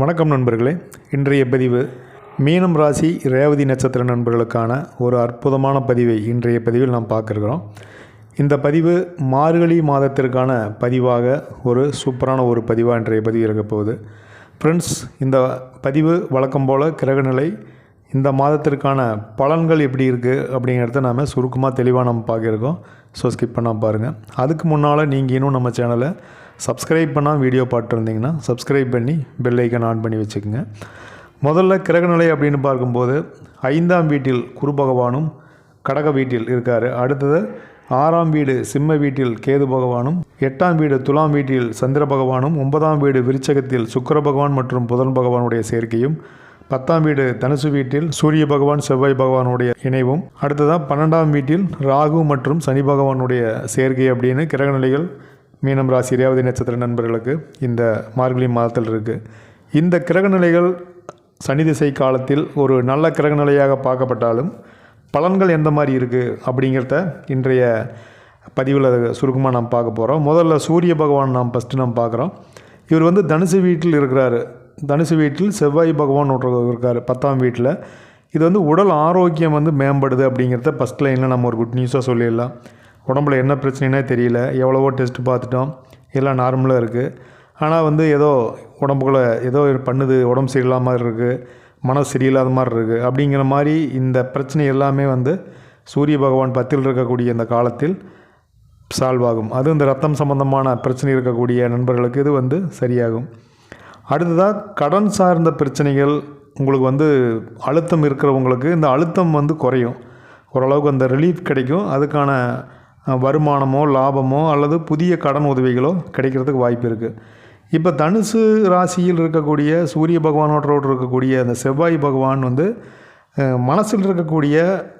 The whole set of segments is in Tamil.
வணக்கம் நண்பர்களே. இன்றைய பதிவு மீனம் ராசி ரேவதி நட்சத்திர நண்பர்களுக்கான ஒரு அற்புதமான பதிவை இன்றைய பதிவில் நாம் பார்க்குறோம் இந்த பதிவு மார்கழி மாதத்திற்கான பதிவாக ஒரு சூப்பரான ஒரு பதிவாக இன்றைய பதிவு இருக்க போகுது. ஃப்ரெண்ட்ஸ் இந்த பதிவு வழக்கம் போல் கிரகநிலை இந்த மாதத்திற்கான பலன்கள் எப்படி இருக்குது அப்படிங்கிறத நாம் சுருக்கமாக தெளிவாக நம்ம பார்க்கிருக்கோம் ஸோ ஸ்கிப் பண்ணால் பாருங்கள் அதுக்கு முன்னால் நீங்கள் இன்னும் நம்ம சேனலை சப்ஸ்கிரைப் பண்ணால் வீடியோ பார்த்துருந்தீங்கன்னா சப்ஸ்கிரைப் பண்ணி பெல் ஐக்கன் ஆன் பண்ணி வச்சுக்கோங்க. முதல்ல கிரகநிலை அப்படின்னு பார்க்கும்போது ஐந்தாம் வீட்டில் குரு பகவானும் கடக வீட்டில் இருக்கார். அடுத்தது ஆறாம் வீடு சிம்ம வீட்டில் கேது பகவானும் எட்டாம் வீடு துலாம் வீட்டில் சந்திர பகவானும் ஒன்பதாம் வீடு விருச்சகத்தில் சுக்கர பகவான் மற்றும் புதன் பகவானுடைய சேர்க்கையும் பத்தாம் வீடு தனுசு வீட்டில் சூரிய பகவான் செவ்வாய் பகவானுடைய இணைவும் அடுத்ததாக பன்னெண்டாம் வீட்டில் ராகு மற்றும் சனி பகவானுடைய சேர்க்கை அப்படின்னு கிரகநிலைகள் மீனம் ராசி ரேவதி நட்சத்திர நண்பர்களுக்கு இந்த மார்கழி மாதத்தில் இருக்குது இந்த கிரகநிலைகள் சனி திசை காலத்தில் ஒரு நல்ல கிரகநிலையாக பார்க்கப்பட்டாலும் பலன்கள் எந்த மாதிரி இருக்குது அப்படிங்கிறத இன்றைய பதிவில் சுருக்கமாக நாம் பார்க்க போகிறோம் முதல்ல சூரிய பகவான் நாம் ஃபஸ்ட்டு நாம் பார்க்குறோம். இவர் வந்து தனுசு வீட்டில் இருக்கிறாரு. தனுசு வீட்டில் செவ்வாய் பகவான் இருக்கார் பத்தாம் வீட்டில். இது வந்து உடல் ஆரோக்கியம் வந்து மேம்படுது அப்படிங்கிறத ஃபஸ்ட் லைனில் நம்ம ஒரு குட் நியூஸாக சொல்லிடலாம். உடம்புல என்ன பிரச்சனைனே தெரியல. எவ்வளவோ டெஸ்ட் பார்த்துட்டோம். எல்லாம் நார்மலாக இருக்குது ஆனால் வந்து ஏதோ உடம்புக்குள்ளே ஏதோ பண்ணுது உடம்பு சரியில்லாத மாதிரி இருக்குது மனசு சரியில்லாத மாதிரி இருக்குது அப்படிங்கிற மாதிரி இந்த பிரச்சனை எல்லாமே வந்து சூரிய பகவான் பத்தில் இருக்கக்கூடிய இந்த காலத்தில் சால்வ் ஆகும். அது இந்த ரத்தம் சம்பந்தமான பிரச்சனை இருக்கக்கூடிய நண்பர்களுக்கு இது வந்து சரியாகும். அடுத்ததாக கடன் சார்ந்த பிரச்சனைகள் உங்களுக்கு வந்து அழுத்தம் இருக்கிறவங்களுக்கு இந்த அழுத்தம் வந்து குறையும். ஓரளவுக்கு அந்த ரிலீஃப் கிடைக்கும். அதுக்கான வருமானமோ லாபமோ அல்லது புதிய கடன் உதவிகளோ கிடைக்கிறதுக்கு வாய்ப்பு இருக்குது இப்போ தனுசு ராசியில் இருக்கக்கூடிய சூரிய பகவானோட இருக்கக்கூடிய அந்த செவ்வாய் பகவான் வந்து மனசில் இருக்கக்கூடிய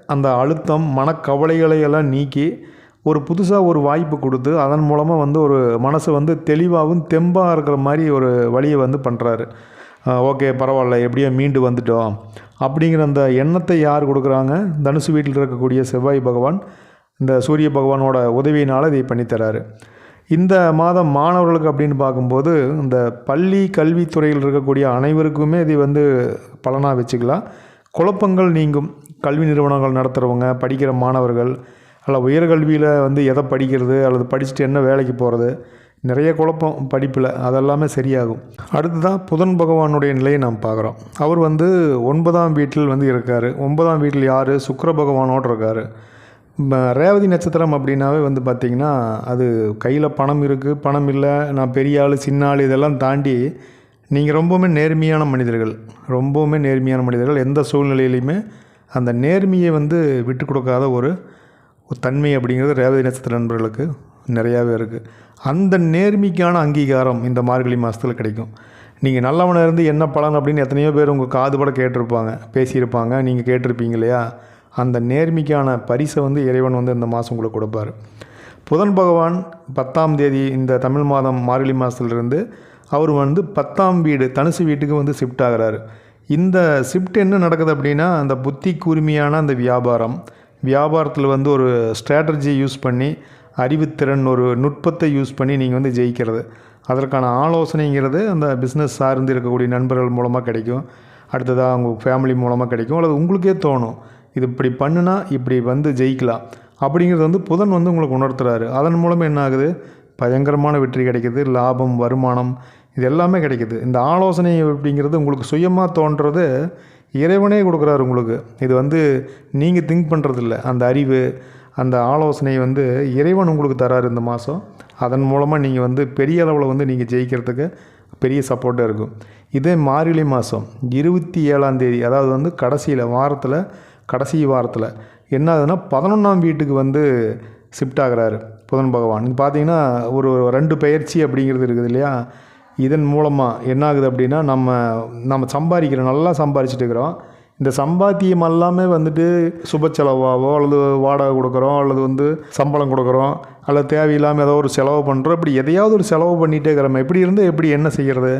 அந்த அழுத்தம் மனக்கவலைகளை எல்லாம் நீக்கி ஒரு புதுசாக ஒரு வாய்ப்பு கொடுத்து அதன் மூலமாக வந்து ஒரு மனசு வந்து தெளிவாகவும் தெம்பாக இருக்கிற மாதிரி ஒரு வழியை வந்து பண்ணுறாரு ஓகே பரவாயில்ல எப்படியோ மீண்டு வந்துட்டோம். அப்படிங்கிற அந்த எண்ணத்தை யார் கொடுக்குறாங்க? தனுசு வீட்டில் இருக்கக்கூடிய செவ்வாய் பகவான். இந்த சூரிய பகவானோட உதவியினால் இதை பண்ணித்தராரு இந்த மாதம் மாணவர்களுக்கு அப்படின்னு பார்க்கும்போது இந்த பள்ளி கல்வித்துறையில் இருக்கக்கூடிய அனைவருக்குமே இது வந்து பலனாக வச்சுக்கலாம். குழப்பங்கள் நீங்கும். கல்வி நிறுவனங்கள் நடத்துகிறவங்க படிக்கிற மாணவர்கள் அல்ல உயர்கல்வியில் வந்து எதை படிக்கிறது அல்லது படிச்சுட்டு என்ன வேலைக்கு போகிறது நிறைய குழப்பம் படிப்பில் அதெல்லாமே சரியாகும். அடுத்ததாக புதன் பகவானுடைய நிலையை நாம் பார்க்குறோம். அவர் வந்து ஒன்பதாம் வீட்டில் வந்து இருக்கார். ஒன்பதாம் வீட்டில் யார்? சுக்கிர பகவானோடு இருக்கார். ரேவதி நட்சத்திரம் அப்படின்னாவே வந்து பார்த்திங்கன்னா அது கையில் பணம் இருக்குது பணம் இல்லை நான் பெரிய ஆள் சின்ன ஆள் இதெல்லாம் தாண்டி நீங்கள் ரொம்பவுமே நேர்மையான மனிதர்கள். ரொம்பவுமே நேர்மையான மனிதர்கள். எந்த சூழ்நிலையிலையுமே அந்த நேர்மையை வந்து விட்டு கொடுக்காத ஒரு தன்மை அப்படிங்கிறது ரேவதி நட்சத்திர நண்பர்களுக்கு நிறையாவே இருக்குது அந்த நேர்மைக்கான அங்கீகாரம் இந்த மார்கழி மாதத்தில் கிடைக்கும். நீங்கள் நல்லவனாக இருந்து என்ன பலன் அப்படின்னு எத்தனையோ பேர் உங்கள் காது பட கேட்டிருப்பாங்க பேசியிருப்பாங்க. நீங்கள் கேட்டிருப்பீங்க இல்லையா? அந்த நேர்மைக்கான பரிசை வந்து இறைவன் வந்து இந்த மாதம் உங்களுக்கு கொடுப்பார். புதன் பகவான் பத்தாம் தேதி இந்த தமிழ் மாதம் மார்கழி மாதத்துலேருந்து அவர் வந்து பத்தாம் வீடு தனுசு வீட்டுக்கு வந்து ஷிஃப்ட் ஆகிறாரு. இந்த ஷிஃப்ட் என்ன நடக்குது அப்படின்னா அந்த புத்தி கூர்மையான அந்த வியாபாரம் வியாபாரத்தில் வந்து ஒரு ஸ்ட்ராட்டஜி யூஸ் பண்ணி அறிவுத்திறன் ஒரு நுட்பத்தை யூஸ் பண்ணி நீங்கள் வந்து ஜெயிக்கிறது. அதற்கான ஆலோசனைங்கிறது அந்த பிஸ்னஸ் சார்ந்து இருக்கக்கூடிய நண்பர்கள் மூலமாக கிடைக்கும். அடுத்ததாக அவங்க ஃபேமிலி மூலமாக கிடைக்கும். அல்லது உங்களுக்கே தோணும் இது இப்படி பண்ணுனா இப்படி வந்து ஜெயிக்கலாம். அப்படிங்கிறது வந்து புதன் வந்து உங்களுக்கு உணர்த்துறாரு. அதன் மூலமாக என்ன ஆகுது? பயங்கரமான வெற்றி கிடைக்கிது. லாபம் வருமானம் இது எல்லாமே கிடைக்கிது. இந்த ஆலோசனை அப்படிங்கிறது உங்களுக்கு சுயமாக தோன்றது இறைவனே கொடுக்குறாரு உங்களுக்கு. இது வந்து நீங்கள் திங்க் பண்ணுறதில்ல அந்த அறிவு அந்த ஆலோசனை வந்து இறைவன் உங்களுக்கு தராரு இந்த மாதம் அதன் மூலமாக நீங்கள் வந்து பெரிய அளவில் வந்து நீங்கள் ஜெயிக்கிறதுக்கு பெரிய சப்போர்ட்டாக இருக்கும். இதே மார்கழி மாதம் இருபத்தி ஏழாம் தேதி அதாவது வந்து கடைசியில் வாரத்தில் கடைசி வாரத்தில். என்ன ஆகுதுன்னா பதினொன்றாம் வீட்டுக்கு வந்து ஷிஃப்ட் ஆகிறாரு புதன் பகவான். இது பார்த்தீங்கன்னா ஒரு ரெண்டு பயிற்சி அப்படிங்கிறது இருக்குது இல்லையா? இதன் மூலமாக என்ன ஆகுது அப்படின்னா நம்ம நம்ம சம்பாதிக்கிறோம் நல்லா சம்பாரிச்சிட்டு இருக்கிறோம். இந்த சம்பாத்தியம் எல்லாமே வந்துட்டு சுப செலவாவோ அல்லது வாடகை கொடுக்குறோம் அல்லது வந்து சம்பளம் கொடுக்குறோம் அல்லது தேவையில்லாமல் ஏதோ ஒரு செலவு பண்ணுறோம் இப்படி எதையாவது ஒரு செலவு பண்ணிகிட்டே இருக்கிறோம் எப்படி இருந்து எப்படி என்ன செய்கிறது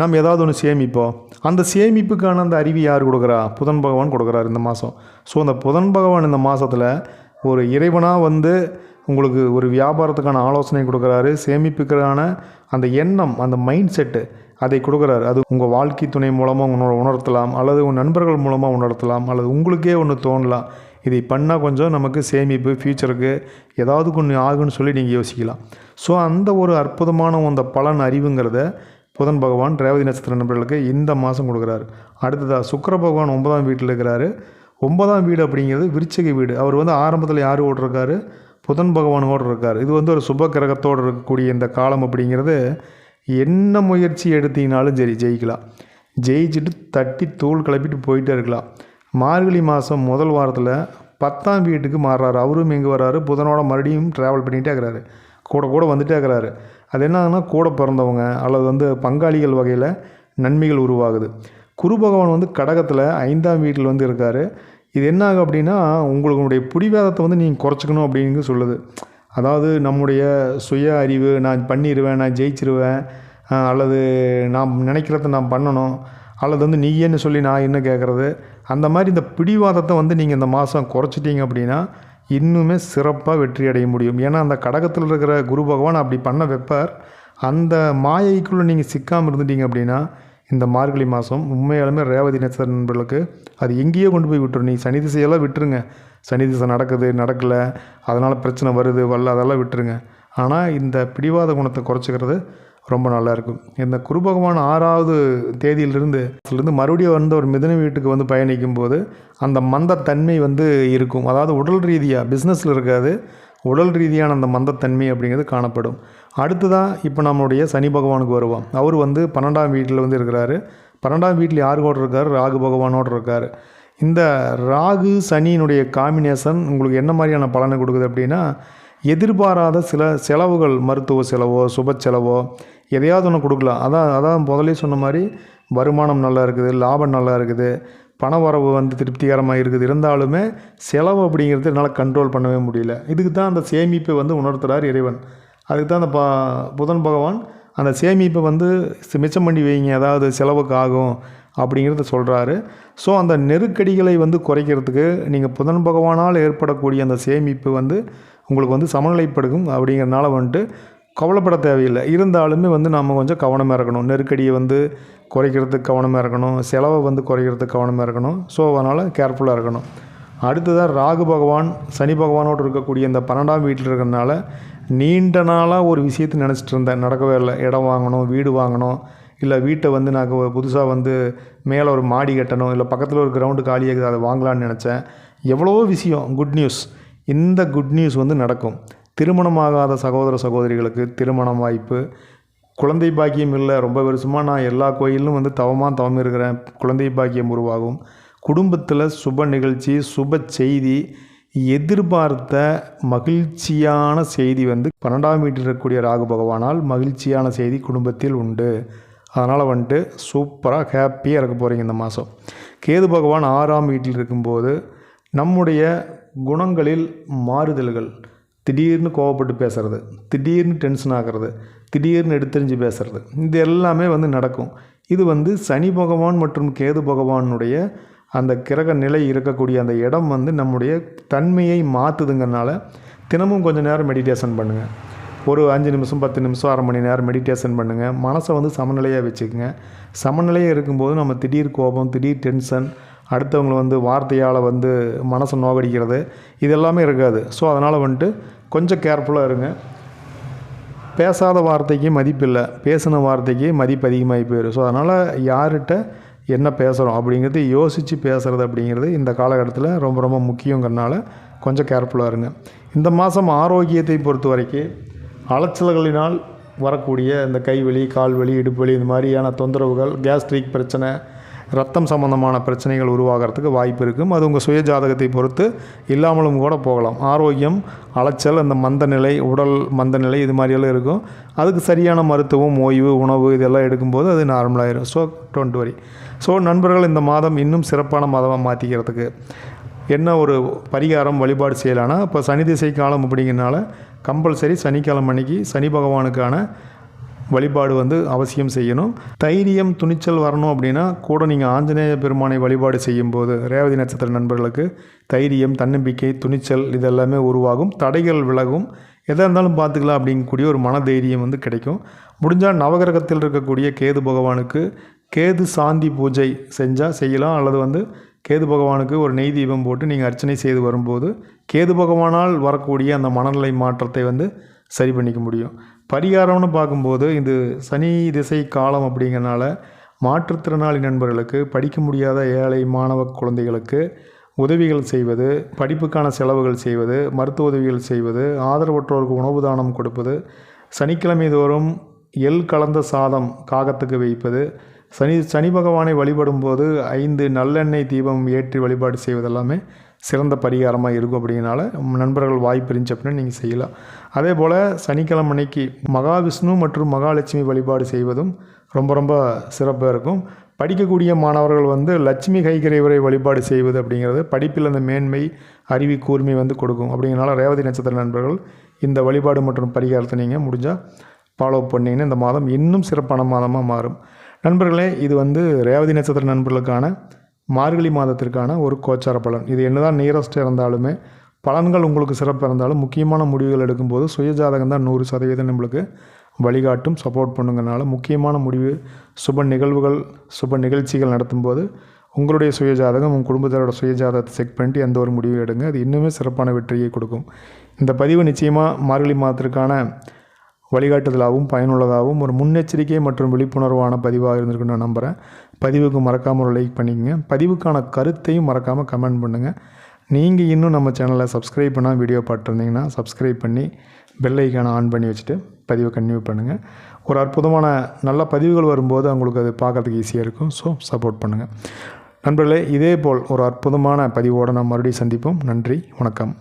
நம்ம ஏதாவது ஒன்று சேமிப்போம். அந்த சேமிப்புக்கான அந்த அறிவு யார் கொடுக்குறா? புதன் பகவான் கொடுக்குறாரு இந்த மாதம் ஸோ அந்த புதன் பகவான் இந்த மாதத்தில் ஒரு இறைவனாக வந்து உங்களுக்கு ஒரு வியாபாரத்துக்கான ஆலோசனை கொடுக்குறாரு சேமிப்புக்கான அந்த எண்ணம் அந்த மைண்ட் செட்டு அதை கொடுக்குறாரு. அது உங்கள் வாழ்க்கை துணை மூலமாக உங்களோட உணர்த்தலாம் அல்லது உங்கள் நண்பர்கள் மூலமாக உணர்த்தலாம் அல்லது உங்களுக்கே ஒன்று தோணலாம். இதை பண்ணால் கொஞ்சம் நமக்கு சேமிப்பு ஃப்யூச்சருக்கு ஏதாவது கொஞ்சம் ஆகுன்னு சொல்லி நீங்கள் யோசிக்கலாம். ஸோ அந்த ஒரு அற்புதமான அந்த பலன் அறிவுங்கிறத புதன் பகவான் ரேவதி நட்சத்திர நண்பர்களுக்கு இந்த மாதம் கொடுக்குறாரு. அடுத்ததாக சுக்கர பகவான் ஒன்பதாம் வீட்டில் இருக்கிறாரு. ஒன்பதாம் வீடு அப்படிங்கிறது விருச்சிக வீடு. அவர் வந்து ஆரம்பத்தில் யார் ஓட்டிருக்காரு? புதன் பகவானோடு இருக்கார். இது வந்து ஒரு சுப கிரகத்தோடு இருக்கக்கூடிய இந்த காலம் அப்படிங்கிறது என்ன முயற்சி எடுத்தீங்கனாலும் சரி ஜெயிக்கலாம். ஜெயிச்சுட்டு தட்டி தூள் கிளப்பிட்டு போயிட்டே இருக்கலாம். மார்கழி மாதம் முதல் வாரத்தில் பத்தாம் வீட்டுக்கு மாறுறாரு. அவரும் எங்கே வர்றாரு புதனோட மறுபடியும் ட்ராவல் பண்ணிகிட்டே இருக்கிறாரு. கூட கூட வந்துட்டே இருக்கிறாரு. அது என்னன்னா கூட பிறந்தவங்க அல்லது வந்து பங்காளிகள் வகையில் நன்மைகள் உருவாகுது. குரு பகவான் வந்து கடகத்தில் ஐந்தாம் வீட்டில் வந்து இருக்கார். இது என்ன ஆகும் அப்படின்னா உங்களுடைய பிடிவாதத்தை வந்து நீங்கள் குறைச்சிக்கணும் அப்படின்னு சொல்லுது. அதாவது நம்முடைய சுய அறிவு நான் பண்ணிடுவேன் நான் ஜெயிச்சிருவேன் அல்லது நான் நினைக்கிறத நான் பண்ணணும் அல்லது வந்து நீயேன்னு சொல்லி நான் என்ன கேட்குறது அந்த மாதிரி இந்த பிடிவாதத்தை வந்து நீங்கள் இந்த மாதம் குறைச்சிட்டீங்க அப்படின்னா இன்னுமே சிறப்பாக வெற்றி அடைய முடியும். ஏன்னா அந்த கடகத்தில் இருக்கிற குரு பகவான் அப்படி பண்ண வைப்பார். அந்த மாயைக்குள்ளே நீங்கள் சிக்காமல் இருந்துட்டீங்க அப்படின்னா இந்த மார்கழி மாதம் உண்மையாலுமே ரேவதி நட்சத்திர நண்பர்களுக்கு அது எங்கேயோ கொண்டு போய் விட்டுரும். நீ சனி திசையெல்லாம் விட்டுருங்க. சனி திசை நடக்குது நடக்கலை அதனால் பிரச்சனை வருது வரல அதெல்லாம் விட்டுருங்க. ஆனால் இந்த பிடிவாத குணத்தை குறைச்சிக்கிறது ரொம்ப நல்லா இருக்கும். இந்த குரு பகவான் ஆறாவது தேதியிலிருந்து இருந்து மறுபடியும் வந்து ஒரு மிதன வீட்டுக்கு வந்து பயணிக்கும் போது அந்த மந்தத்தன்மை வந்து இருக்கும். அதாவது உடல் ரீதியாக பிஸ்னஸில் இருக்காது. உடல் ரீதியான அந்த மந்தத்தன்மை அப்படிங்கிறது காணப்படும். அடுத்ததான் இப்போ நம்மளுடைய சனி பகவானுக்கு வருவோம். அவர் வந்து பன்னெண்டாம் வீட்டில் வந்து இருக்கிறாரு. பன்னெண்டாம் வீட்டில் யார் கூட இருக்கார்? ராகு பகவானோடு இருக்கார். இந்த ராகு சனியினுடைய காம்பினேஷன் உங்களுக்கு என்ன மாதிரியான பலனை கொடுக்குது அப்படின்னா எதிர்பாராத சில செலவுகள் மருத்துவ செலவோ சுப செலவோ எதையாவது ஒன்று கொடுக்கலாம். அதான் அதான் முதலே சொன்ன மாதிரி வருமானம் நல்லா இருக்குது லாபம் நல்லா இருக்குது பண வரவு வந்து திருப்திகரமாக இருக்குது. இருந்தாலுமே செலவு அப்படிங்கிறது என்னால் கண்ட்ரோல் பண்ணவே முடியல. இதுக்கு தான் அந்த சேமிப்பை வந்து உணர்த்துறார் இறைவன். அதுக்கு தான் அந்த பா புதன் பகவான் அந்த சேமிப்பை வந்து மிச்சம் பண்ணி வைங்க. அதாவது செலவுக்கு ஆகும் அப்படிங்கிறத சொல்கிறாரு ஸோ அந்த நெருக்கடிகளை வந்து குறைக்கிறதுக்கு நீங்கள் புதன் பகவானால் ஏற்படக்கூடிய அந்த சேமிப்பு வந்து உங்களுக்கு வந்து சமநிலைப்படுக்கும் அப்படிங்கிறனால வந்துட்டு கவலைப்பட தேவையில்லை. இருந்தாலுமே வந்து நம்ம கொஞ்சம் கவனமாக இருக்கணும். நெருக்கடியை வந்து குறைக்கிறதுக்கு கவனமாக இருக்கணும். செலவை வந்து குறைக்கிறதுக்கு கவனமாக இருக்கணும். ஸோ அதனால் கேர்ஃபுல்லாக இருக்கணும். அடுத்ததாக ராகு பகவான் சனி பகவானோடு இருக்கக்கூடிய இந்த பன்னெண்டாம் வீட்டில் இருக்கிறனால நீண்ட நாளாக ஒரு விஷயத்தை நினச்சிட்டு இருந்தேன். நடக்கவே இல்லை. இடம் வாங்கணும் வீடு வாங்கணும் இல்லை வீட்டை வந்து நான் புதுசாக வந்து மேலே ஒரு மாடி கட்டணும் இல்லை பக்கத்தில் ஒரு கிரவுண்டு காலியாகுது அதை வாங்கலாம்னு நினச்சேன். எவ்வளவோ விஷயம் குட் நியூஸ் இந்த குட் நியூஸ் வந்து நடக்கும். திருமணமாகாத சகோதர சகோதரிகளுக்கு திருமணம் வாய்ப்பு. குழந்தை பாக்கியம் இல்லை ரொம்ப வருஷமாக நான் எல்லா கோயிலும் வந்து தவமாக தவம் இருக்கிறேன். குழந்தை பாக்கியம் உருவாகும். குடும்பத்தில் சுப நிகழ்ச்சி சுப செய்தி எதிர்பார்த்த மகிழ்ச்சியான செய்தி வந்து பன்னெண்டாம் வீட்டில் இருக்கக்கூடிய ராகு பகவானால் மகிழ்ச்சியான செய்தி குடும்பத்தில் உண்டு. அதனால் வந்துட்டு சூப்பராக ஹாப்பியாக இருக்க போகிறீங்க இந்த மாதம் கேது பகவான் ஆறாம் வீட்டில் இருக்கும்போது நம்முடைய குணங்களில் மாறுதல்கள் திடீர்னு கோவப்பட்டு பேசுகிறது திடீர்னு டென்ஷன் ஆகிறது திடீர்னு எடுத்தறிஞ்சு பேசுகிறது இது எல்லாமே வந்து நடக்கும். இது வந்து சனி பகவான் மற்றும் கேது பகவானுடைய அந்த கிரக நிலை இருக்கக்கூடிய அந்த இடம் வந்து நம்முடைய தன்மையை மாற்றுதுங்கனால தினமும் கொஞ்சம் நேரம் மெடிடேஷன் பண்ணுங்கள் ஒரு அஞ்சு நிமிஷம் பத்து நிமிஷம் அரை மணி நேரம் மெடிடேஷன் பண்ணுங்கள் மனசை வந்து சமநிலையாக வச்சுக்கோங்க. சமநிலையாக இருக்கும்போது நம்ம திடீர் கோபம் திடீர் டென்ஷன் அடுத்தவங்களை வந்து வார்த்தையால் வந்து மனசை நோகடிக்கிறது இது எல்லாமே இருக்காது. ஸோ அதனால் வந்துட்டு கொஞ்சம் கேர்ஃபுல்லாக இருங்க. பேசாத வார்த்தைக்கு மதிப்பில்லை பேசின வார்த்தைக்கு மதிப்பு அதிகமாகி போயிடும். ஸோ அதனால் யார்கிட்ட என்ன பேசுகிறோம் அப்படிங்கிறது யோசித்து பேசுகிறது அப்படிங்கிறது இந்த காலகட்டத்தில் ரொம்ப ரொம்ப முக்கியங்கிறனால கொஞ்சம் கேர்ஃபுல்லாக இருங்க. இந்த மாதம் ஆரோக்கியத்தை பொறுத்த வரைக்கும் அலைச்சல்களினால் வரக்கூடிய இந்த கைவலி கால்வலி இடுப்பு வலி இந்த மாதிரியான தொந்தரவுகள் கேஸ்ட்ரிக் பிரச்சனை ரத்தம் சம்பந்தமான பிரச்சனைகள் உருவாகிறதுக்கு வாய்ப்பு இருக்கும் அது உங்கள் சுய ஜாதகத்தை பொறுத்து இல்லாமலும் கூட போகலாம். ஆரோக்கியம் அலைச்சல் அந்த மந்த நிலை உடல் மந்த நிலை இது மாதிரியெல்லாம் இருக்கும். அதுக்கு சரியான மருத்துவம் ஓய்வு உணவு இதெல்லாம் எடுக்கும்போது அது நார்மலாகிடும் ஸோ டோன்ட் வரி ஸோ நண்பர்கள் இந்த மாதம் இன்னும் சிறப்பான மாதமாக மாற்றிக்கிறதுக்கு என்ன ஒரு பரிகாரம் வழிபாடு செய்யலான்னா இப்போ சனி திசை காலம் அப்படிங்கிறனால கம்பல்சரி சனிக்கிழமை அன்னைக்கு சனி பகவானுக்கான வழிபாடு வந்து அவசியம் செய்யணும். தைரியம் துணிச்சல் வரணும் அப்படின்னா கூட நீங்கள் ஆஞ்சநேய பெருமானை வழிபாடு செய்யும்போது ரேவதி நட்சத்திர நண்பர்களுக்கு தைரியம் தன்னம்பிக்கை துணிச்சல் இதெல்லாமே உருவாகும். தடைகள் விலகும். எதாக இருந்தாலும் பார்த்துக்கலாம் அப்படிங்கக்கூடிய ஒரு மனதைரியம் வந்து கிடைக்கும். முடிஞ்சால் நவகிரகத்தில் இருக்கக்கூடிய கேது பகவானுக்கு கேது சாந்தி பூஜை செஞ்சால் செய்யலாம். அல்லது வந்து கேது பகவானுக்கு ஒரு நெய் தீபம் போட்டு நீங்கள் அர்ச்சனை செய்து வரும்போது கேது பகவானால் வரக்கூடிய அந்த மனநிலை மாற்றத்தை வந்து சரி பண்ணிக்க முடியும். பரிகாரம்னு பார்க்கும்போது இது சனி திசை காலம் அப்படிங்கிறனால மாற்றுத்திறனாளி நண்பர்களுக்கு படிக்க முடியாத ஏழை மாணவ குழந்தைகளுக்கு உதவிகள் செய்வது படிப்புக்கான செலவுகள் செய்வது மருத்துவ உதவிகள் செய்வது ஆதரவற்றோருக்கு உணவு தானம் கொடுப்பது சனிக்கிழமை தோறும் எள் கலந்த சாதம் காகத்துக்கு வைப்பது சனி சனி பகவானை வழிபடும்போது ஐந்து நல்லெண்ணெய் தீபம் ஏற்றி வழிபாடு செய்வதெல்லாமே சிறந்த பரிகாரமாக இருக்கும் அப்படிங்கிறனால நண்பர்கள் வாய்ப்பு இருந்துச்சு அப்படின்னா நீங்கள் செய்யலாம். அதே போல் சனிக்கிழமை அன்னைக்கு மகாவிஷ்ணு மற்றும் மகாலட்சுமி வழிபாடு செய்வதும் ரொம்ப ரொம்ப சிறப்பாக இருக்கும். படிக்கக்கூடிய மாணவர்கள் வந்து லட்சுமி கைகரைவரை வழிபாடு செய்வது அப்படிங்கிறது படிப்பில் அந்த மேன்மை அறிவி கூர்மை வந்து கொடுக்கும். அப்படிங்கிறனால ரேவதி நட்சத்திர நண்பர்கள் இந்த வழிபாடு மற்றும் பரிகாரத்தை நீங்கள் முடிஞ்சால் ஃபாலோ பண்ணிங்கன்னா இந்த மாதம் இன்னும் சிறப்பான மாதமாக மாறும். நண்பர்களே இது வந்து ரேவதி நட்சத்திர நண்பர்களுக்கான மார்கழி மாதத்திற்கான ஒரு கோச்சார பலன். இது என்னதான் நியரஸ்ட் இருந்தாலுமே பலன்கள் உங்களுக்கு சிறப்பு இருந்தாலும் முக்கியமான முடிவுகள் எடுக்கும்போது சுயஜாதகம் தான் நூறு சதவீதம் நம்மளுக்கு வழிகாட்டும் சப்போர்ட் பண்ணுங்கனால முக்கியமான முடிவு சுப நிகழ்வுகள் சுப நிகழ்ச்சிகள் நடத்தும்போது உங்களுடைய சுயஜாதகம் உங்கள் குடும்பத்தாரோட சுயஜாதகத்தை செக் பண்ணிட்டு எந்த ஒரு முடிவு எடுங்க. அது இன்னுமே சிறப்பான வெற்றியை கொடுக்கும். இந்த பதிவு நிச்சயமாக மார்கழி மாதத்திற்கான வழிகாட்டுதலாகவும் பயனுள்ளதாகவும் ஒரு முன்னெச்சரிக்கை மற்றும் விழிப்புணர்வான பதிவாக இருந்திருக்குன்னு நான் நம்புகிறேன் பதிவுக்கு மறக்காமல் ஒரு லைக் பண்ணிக்கங்க. பதிவுக்கான கருத்தையும் மறக்காமல் கமெண்ட் பண்ணுங்கள் நீங்கள் இன்னும் நம்ம சேனலை சப்ஸ்கிரைப் பண்ணால் வீடியோ பார்த்துருந்தீங்கன்னா சப்ஸ்கிரைப் பண்ணி பெல் ஐக்கானை ஆன் பண்ணி வச்சுட்டு பதிவை கன்டினியூ பண்ணுங்கள் ஒரு அற்புதமான நல்ல பதிவுகள் வரும்போது அவங்களுக்கு அது பார்க்குறதுக்கு ஈஸியாக இருக்கும். ஸோ சப்போர்ட் பண்ணுங்கள் நண்பர்களே இதே போல் ஒரு அற்புதமான பதிவோடு நாம் மறுபடியும் சந்திப்போம். நன்றி வணக்கம்.